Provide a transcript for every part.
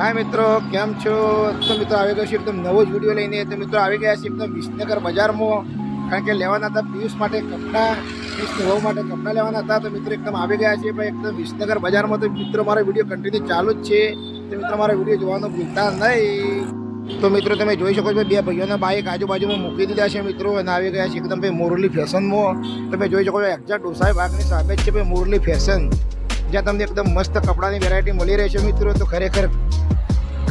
હાય મિત્રો, કેમ છો? તો મિત્રો, આવી ગયો છે એકદમ નવો જ વીડિયો લઈને. તો મિત્રો, આવી ગયા છે એકદમ વિસનગર બજારમાં, કારણ કે લેવાના હતા પિયુષ માટે કપડાં પિયુષની વહુ માટે કપડાં લેવાના હતા. તો મિત્રો, એકદમ આવી ગયા છે પણ એકદમ વિસનગર બજારમાં. તો મિત્રો, મારો વીડિયો કન્ટિન્યુ ચાલુ જ છે. તો મિત્રો, મારો વીડિયો જોવાનું ભૂલતા નહીં. તો મિત્રો, તમે જોઈ શકો છો બે ભાઈઓના બાઇક આજુબાજુમાં મૂકી દીધા છે મિત્રો, અને આવી ગયા છે એકદમ ભાઈ મોરલી ફેશનમાં. તમે જોઈ શકો છો, એક્ઝેક્ટ ડોસાઈ બાગની સામે જ છે ભાઈ મોરલી ફેશન, જ્યાં તમને એકદમ મસ્ત કપડાની વેરાયટી મળી રહેશે મિત્રો. તો ખરેખર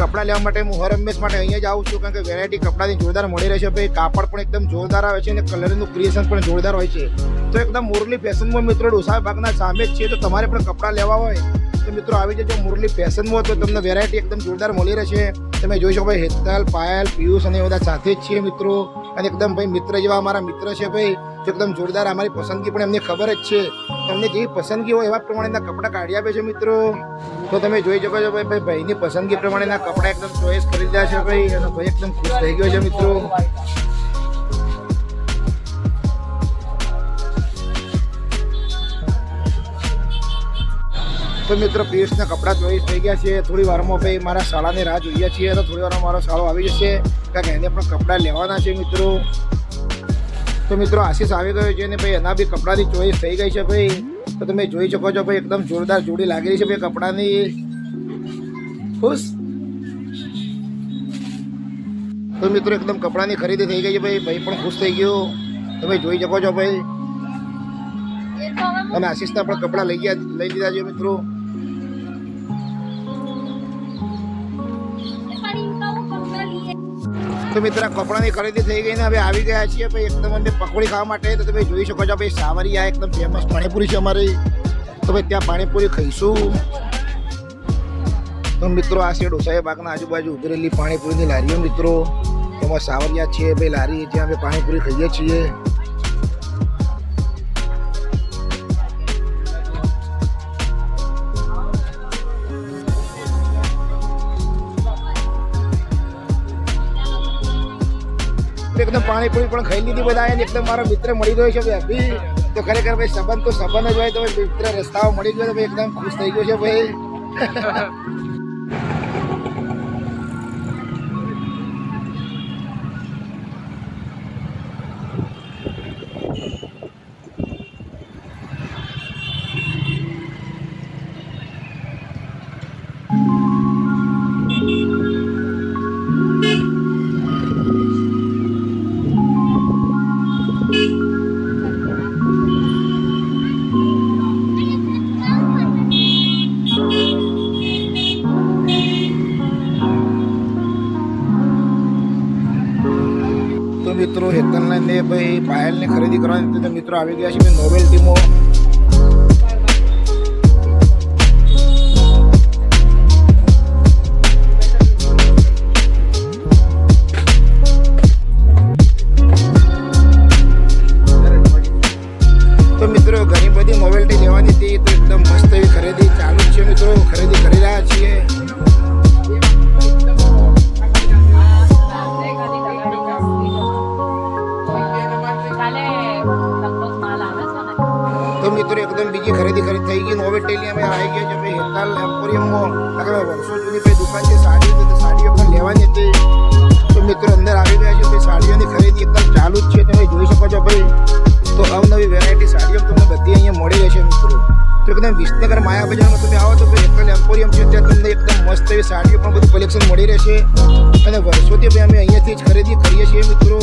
કપડાં લેવા માટે હું હર હંમેશ માટે અહીંયા જ આવું છું, કારણ કે વેરાયટી કપડાની જોરદાર મળી રહે છે. ભાઈ, કાપડ પણ એકદમ જોરદાર આવે છે અને કલરનું ક્રિએશન પણ જોરદાર હોય છે. તો એકદમ મોરલી ફેશનમાં મિત્રો, ડોસા ભાગના સામે જ છે તો તમારે પણ કપડાં લેવા હોય તો મિત્રો, આવી જજો મુરલી ફેશનમાં તો તમને વેરાયટી એકદમ જોરદાર મળી રહેશે. તમે જોઈ શકો ભાઈ હેતલ, પાયલ, પિયુષ અને બધા સાથે જ છીએ મિત્રો. અને એકદમ ભાઈ મિત્ર જેવા અમારા મિત્ર છે ભાઈ એકદમ જોરદાર અમારી પસંદગી પણ એમને ખબર જ છે. તમને જેવી પસંદગી હોય એવા પ્રમાણેના કપડાં કાઢી આપે છે મિત્રો. તો તમે જોઈ શકો છો ભાઈ ભાઈ ભાઈની પસંદગી પ્રમાણેના કપડાં એકદમ ચોઈસ કરી દીધા છે ભાઈ. અને ભાઈ એકદમ ખુશ થઈ ગયો છે મિત્રો. તો મિત્રો, પિયુષના કપડાં ચોઈસ થઈ ગયા છે. થોડી વારમાં ભાઈ મારા શાળાની રાહ જોઈએ છીએ, તો થોડી વારમાં મારો શાળો આવી જશે. કારણ કે એને પણ કપડાં લેવાના છે મિત્રો. તો મિત્રો, આશીષ આવી ગયો છે ને ભાઈ, એના બી કપડાની ચોઈસ થઈ ગઈ છે ભાઈ. તો તમે જોઈ શકો છો ભાઈ, એકદમ જોરદાર જોડી લાગેલી છે ભાઈ કપડાની. ખુશ? તો મિત્રો, એકદમ કપડાની ખરીદી થઈ ગઈ છે ભાઈ. ભાઈ પણ ખુશ થઈ ગયો. તમે જોઈ શકો છો ભાઈ. અને આશીષના પણ કપડાં લઈ ગયા, લઈ લીધા છે મિત્રો. મિત્ર કપડાની ખરીદી થઈ ગઈ ને હવે આવી ગયા છીએ. ભાઈ એકદમ અમે પકોડી ખાવા માટે, તો તમે જોઈ શકો છો, ભાઈ સાવરિયા એકદમ ફેમસ પાણીપુરી છે અમારી. તો ભાઈ, ત્યાં પાણીપુરી ખાઈશું. તો મિત્રો, આ છે ડોસાઈ બાગના આજુબાજુ ઉભરેલી પાણીપુરીની લારીઓ, મિત્રો. એમાં સાવરિયા છે, ભાઈ, લારી, જ્યાં અમે પાણીપુરી ખાઈએ છીએ. એકદમ પાણીપુરી પણ ખાઈ લીધી બધા અને એકદમ મારો મિત્ર મળી ગયો છે ભાઈ. તો ખરેખર ભાઈ સંબંધ તો સંબંધ જ હોય તો મિત્ર રસ્તાઓ મળી ગયો તો એકદમ ખુશ થઈ ગયો છે ભાઈ. મિત્રો હેતલને ને ભાઈ પાયલને ખરીદી કરવાની તો મિત્રો આવી ગયા છે ભાઈ નોવેલ્ટીમાં તો મિત્રો, એકદમ બીજી ખરીદી ખરીદ થઈ ગઈ. નોવેલ્ટીની અમે આવી ગયા છે ભાઈ, હેતાલ એમ્પોરિયમમાં. આગળ વર્ષો જૂની ભાઈ દુકાન છે સાડી તો સાડીઓ પણ લેવાની હતી તો મિત્રો, અંદર આવી ગયા છે ભાઈ, સાડીઓની ખરીદી એકદમ ચાલુ જ છે. તમે જોઈ શકો છો ભાઈ. તો અવનવી વેરાયટી સાડીઓ તમને બધી અહીંયા મળી રહેશે મિત્રો. તો એકદમ વિસનગર માયા બજારમાં તમે આવો તો ભાઈ એમ્પોરિયમ છે. ત્યાં તમને એકદમ મસ્ત એવી સાડીઓ પણ બધું કલેક્શન મળી રહેશે. અને વર્ષોથી ભાઈ, અમે અહીંયાથી જ ખરીદી કરીએ છીએ મિત્રો.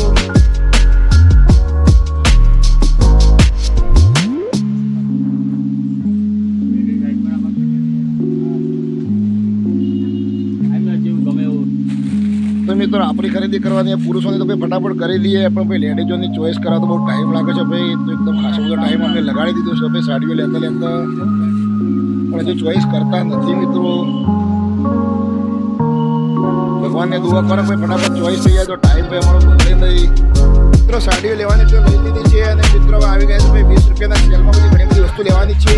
મિત્રો આપણી ખરીદી કરવાની પુરુષોની તો ભાઈ ફટાફટ કરી લઈએ. પણ ભાઈ લેડીઝોની ચોઈસ કરવા તો બહુ ટાઈમ લાગે છે ભાઈ. તો એકદમ ખાસો બધો ટાઈમ અમે લગાડી દીધો છે ભાઈ સાડીઓ લેતા લેતા. પણ હજુ ચોઈસ કરતા નથી મિત્રો. ભગવાનને દુઆ કરો ભાઈ, ફટાફટ ચોઈસ થઈ જાય તો ટાઈમ ભાઈ અમારો બગડે નહીં. મિત્રો, સાડીઓ લેવાની તો લઈ લીધી છે અને મિત્રો આવી ગયા છે ભાઈ વીસ રૂપિયાના સેલમાં બધી ઘણી બધી વસ્તુ લેવાની છે.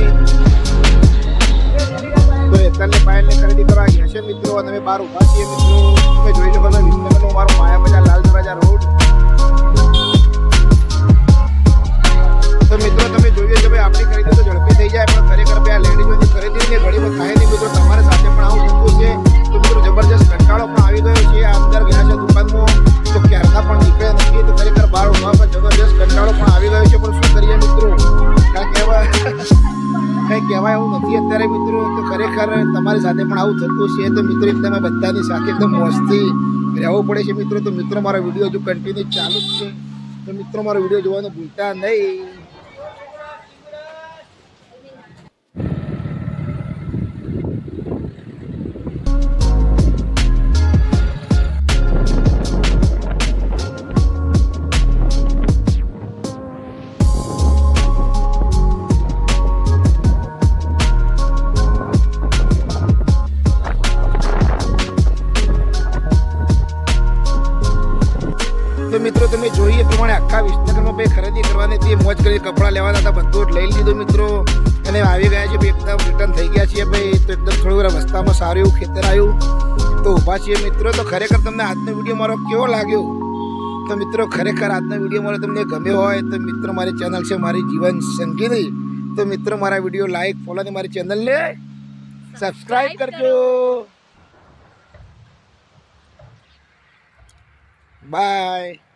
એકલને પાયલને ખરીદી કરવા ગયા મિત્રો. તમે બહાર ઊભા છીએ મિત્રો. તમે જોઈ શકો છો વિસનગરનો મારો માયા બજાર, લાલ દરવાજા રોડ. તો મિત્રો, તમે જોઈએ છો ભાઈ, આપણી ખરીદી તો ઝડપી થઈ જાય, પણ ખરેખર ભાઈ આ લેડીઝોની ખરીદી નથી. અત્યારે મિત્રો, તો ખરેખર તમારી સાથે પણ આવું થતું છે. તો મિત્રો તમે બધાની સાથે એકદમ મોજથી રહેવું પડે છે. મિત્રો, તો મિત્રો, મારો વીડિયો હજુ કન્ટિન્યુ ચાલુ જ છે. તો મિત્રો, મારો વીડિયો જોવાનું ભૂલતા નહીં. કરવાની હતી મોજ કરી કપડાં લેવાના હતા બધું લઈ લીધું મિત્રો. અને આવી ગયા છે એકદમ રિટર્ન થઈ ગયા છીએ ભાઈ. તો એકદમ થોડું રસ્તામાં સારું એવું ખેતર આવ્યું. તો ઊભા છીએ મિત્રો. તો ખરેખર તમને આજનો વીડિયો મારો કેવો લાગ્યો? તો મિત્રો ખરેખર આજનો વીડિયો મારો તમને ગમ્યો હોય તો મિત્રો મારી ચેનલ છે મારી જીવન સંગીની. તો મિત્રો મારા વીડિયો લાઈક ફોલો અને મારી ચેનલને સબસ્ક્રાઈબ કરજો. બાય